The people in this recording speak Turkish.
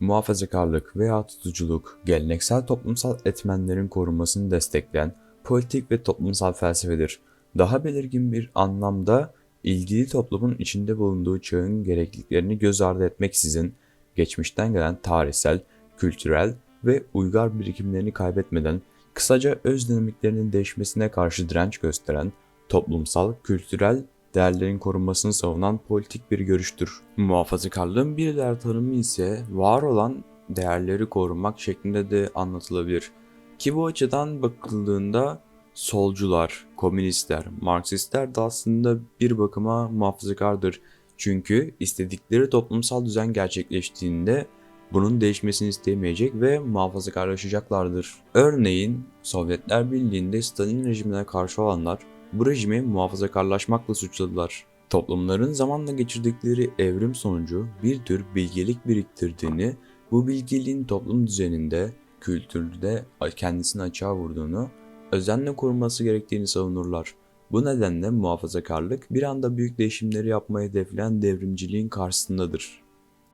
muhafazakarlık veya tutuculuk, geleneksel toplumsal etmenlerin korunmasını destekleyen politik ve toplumsal felsefedir. Daha belirgin bir anlamda ilgili toplumun içinde bulunduğu çağın gerekliliklerini göz ardı etmeksizin geçmişten gelen tarihsel, kültürel ve uygar birikimlerini kaybetmeden kısaca öz dinamiklerinin değişmesine karşı direnç gösteren toplumsal, kültürel değerlerin korunmasını savunan politik bir görüştür. Muhafazakarlığın bir diğer tanımı ise var olan değerleri korumak şeklinde de anlatılabilir. Ki bu açıdan bakıldığında solcular, komünistler, Marksistler de aslında bir bakıma muhafazakardır. Çünkü istedikleri toplumsal düzen gerçekleştiğinde bunun değişmesini isteyemeyecek ve muhafazakarlaşacaklardır. Örneğin Sovyetler Birliği'nde Stalin rejimine karşı olanlar bu rejimi muhafazakarlaşmakla suçladılar. Toplumların zamanla geçirdikleri evrim sonucu bir tür bilgelik biriktirdiğini, bu bilgeliğin toplum düzeninde, kültürde kendisini açığa vurduğunu, özenle korunması gerektiğini savunurlar. Bu nedenle muhafazakarlık bir anda büyük değişimleri yapmayı hedefleyen devrimciliğin karşısındadır.